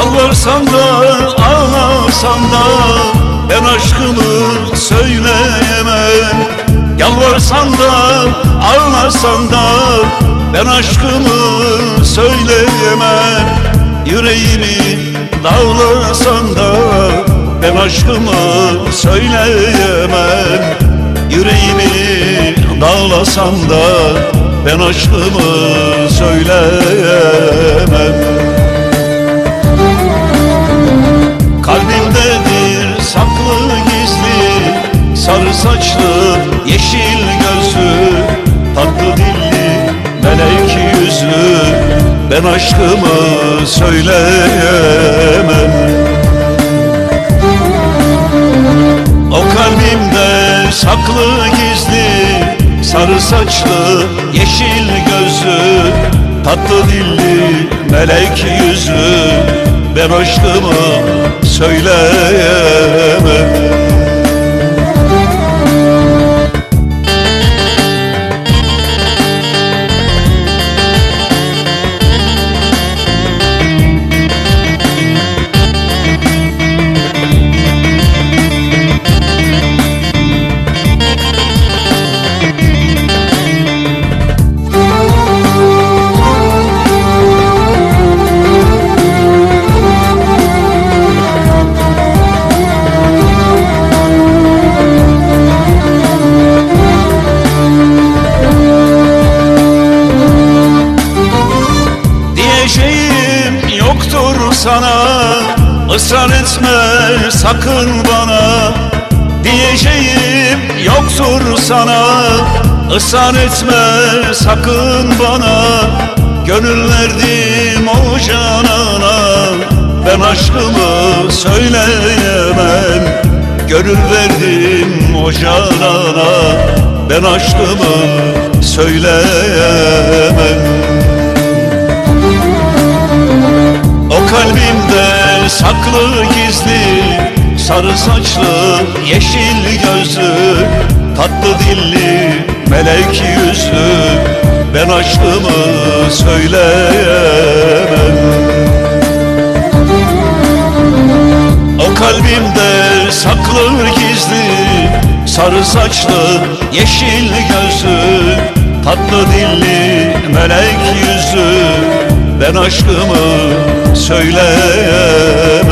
Yalvarsan da ben aşkımı söyleyemem. Yalvarsan da ağlarsan da ben aşkımı söyleyemem. Yüreğimi dağlasan da ben aşkımı söyleyemem. Yüreğimi dağlasan da ben aşkımı söyleyemem Sarı saçlı yeşil gözlü Tatlı dilli melek yüzlü. Ben aşkımı söyleyemem. O kalbimde saklı gizli Sarı saçlı yeşil gözlü Tatlı dilli melek yüzlü. Ben aşkımı söyleyemem yoktur sana ısrar etme sakın bana. Diyeceğim yoktur sana ısrar etme sakın bana. Gönül verdim o canana Ben aşkımı söyleyemem. Gönül verdim o canana Ben aşkımı söyleyemem kalbimde saklı gizli Sarı saçlı yeşil gözlü Tatlı dilli melek yüzlü. Ben aşkımı söyleyemem. O kalbimde saklı gizli Sarı saçlı yeşil gözlü Tatlı dilli melek yüzlü. Ben aşkımı söyleyemem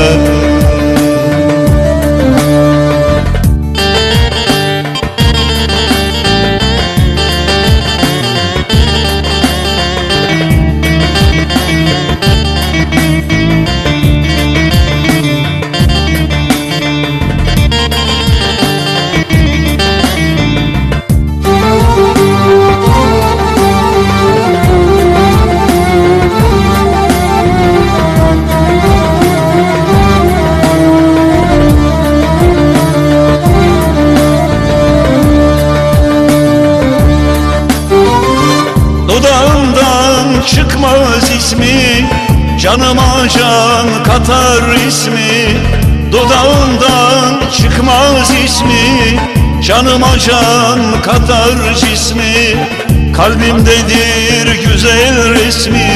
Canıma can katar ismi Dudağımdan çıkmaz ismi. Canıma can katar cismi Kalbimdedir güzel resmi.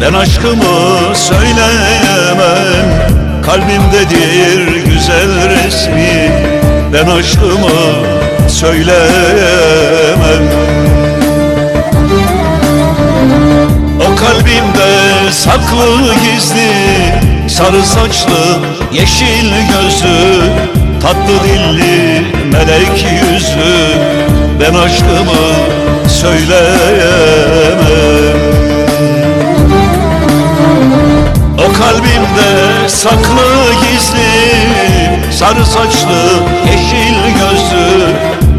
Ben aşkımı söyleyemem Kalbimdedir güzel resmi. Ben aşkımı söyleyemem saklı gizli Sarı saçlı yeşil gözlü Tatlı dilli melek yüzlü. Ben aşkımı söyleyemem. O kalbimde saklı gizli Sarı saçlı yeşil gözlü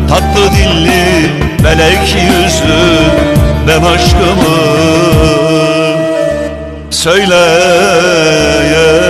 Tatlı dilli melek yüzlü. Ben aşkımı söyleyemem